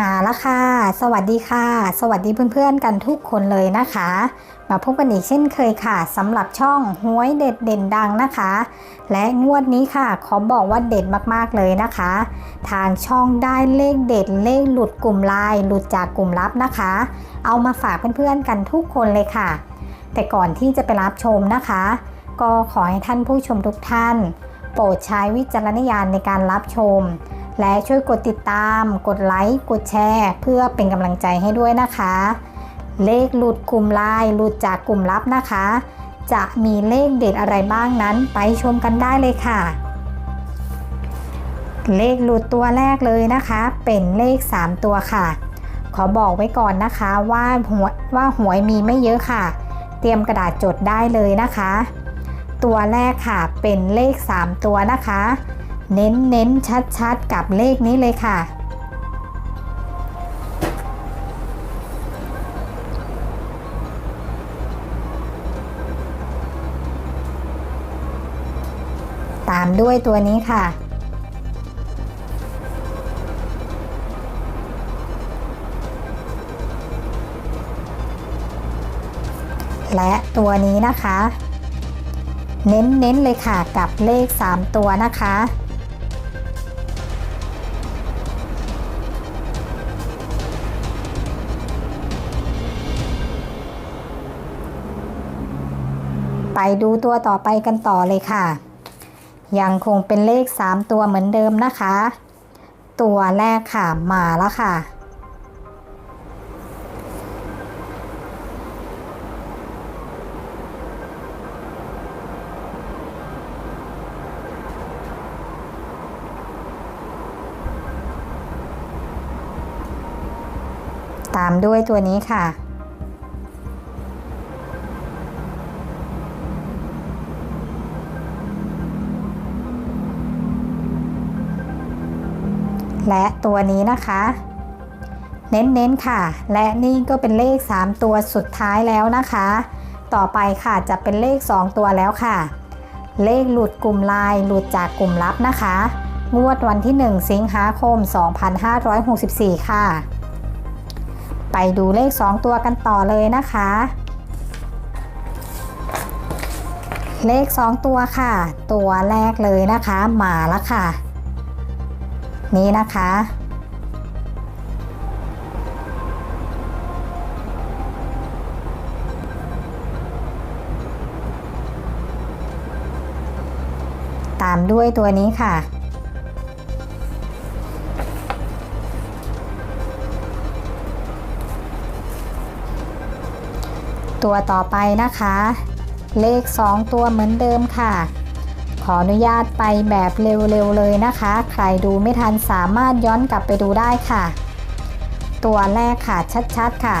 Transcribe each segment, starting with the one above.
มาแล้วค่ะ สวัสดีค่ะ สวัสดีเพื่อนๆกันทุกคนเลยนะคะ มาพบกันอีกเช่นเคยค่ะสำหรับช่องหวยเด็ดเด่นดังนะคะ และงวดนี้ค่ะ ขอบอกว่าเด็ดมากๆเลยนะคะ ทางช่องได้เลขเด็ดเลขหลุดกลุ่มไลน์หลุดจากกลุ่มลับนะคะ เอามาฝากเพื่อนๆกันทุกคนเลยค่ะ แต่ก่อนที่จะไปรับชมนะคะ ก็ขอให้ท่านผู้ชมทุกท่าน โปรดใช้วิจารณญาณในการรับชม และช่วยกดติดตาม กดไลค์ กดแชร์ เพื่อเป็นกำลังใจให้ด้วยนะคะ เลขหลุดกลุ่มไลน์หลุดจากกลุ่มลับนะคะ จะมีเลขเด็ดอะไรบ้างนั้นไปชมกันได้เลยค่ะ เลขหลุดตัวแรกเลยนะคะ เป็นเลข 3 ตัวค่ะ ขอบอกไว้ก่อนนะคะว่าหวยว่าหวยมีไม่เยอะค่ะ เตรียมกระดาษจดได้เลยนะคะ ตัวแรกค่ะเป็นเลข 3 ตัวนะคะ เน้นเน้นชัดชัดๆ กับเลขนี้เลยค่ะ ตามด้วยตัวนี้ค่ะและตัวนี้นะคะ เน้นๆเลยค่ะกับเลข 3 ตัวนะคะ ไปดูตัวต่อไปกันต่อเลยค่ะ ยังคงเป็นเลข 3 ตัวเหมือนเดิมนะคะ ตัวแรกค่ะมาแล้วค่ะ ตามด้วยตัวนี้ค่ะ และตัวนี้นะคะ เน้นๆค่ะ และนี่ก็เป็นเลข 3 ตัวสุดท้ายแล้วนะคะ ต่อไปค่ะจะเป็นเลข 2 ตัวแล้วค่ะ เลขหลุดกลุ่มลายหลุดจากกลุ่มลับนะคะ งวดวันที่ 1 สิงหาคม 2564 ค่ะ ไปดูเลข 2 ตัวกันต่อเลยนะคะเลข 2 ตัวค่ะ ตัวแรกเลยนะคะ หมาล้วค่ะ นี้นะคะ ตามด้วยตัวนี้ค่ะตัวต่อไปนะคะ เลข 2 ตัวเหมือนเดิมค่ะ ขออนุญาตไปแบบเร็วๆเลยนะคะ ใครดูไม่ทันสามารถย้อนกลับไปดูได้ค่ะ ตัวแรกค่ะชัดๆค่ะ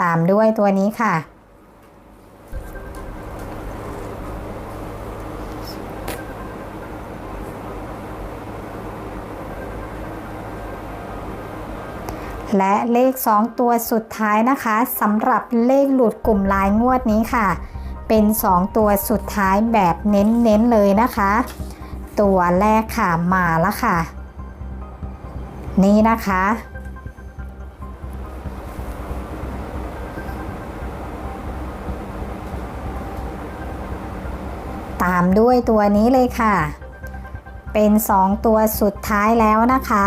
ตามด้วยตัวนี้ค่ะ และเลข 2 ตัวสุดท้ายนะคะสำหรับเลขหลุดกลุ่มลายงวดนี้ค่ะ เป็น 2 ตัวสุดท้ายแบบเน้นๆเลยนะคะ ตัวแรกค่ะมาแล้วค่ะ นี่นะคะ ตามด้วยตัวนี้เลยค่ะ เป็น 2 ตัวสุดท้ายแล้วนะคะ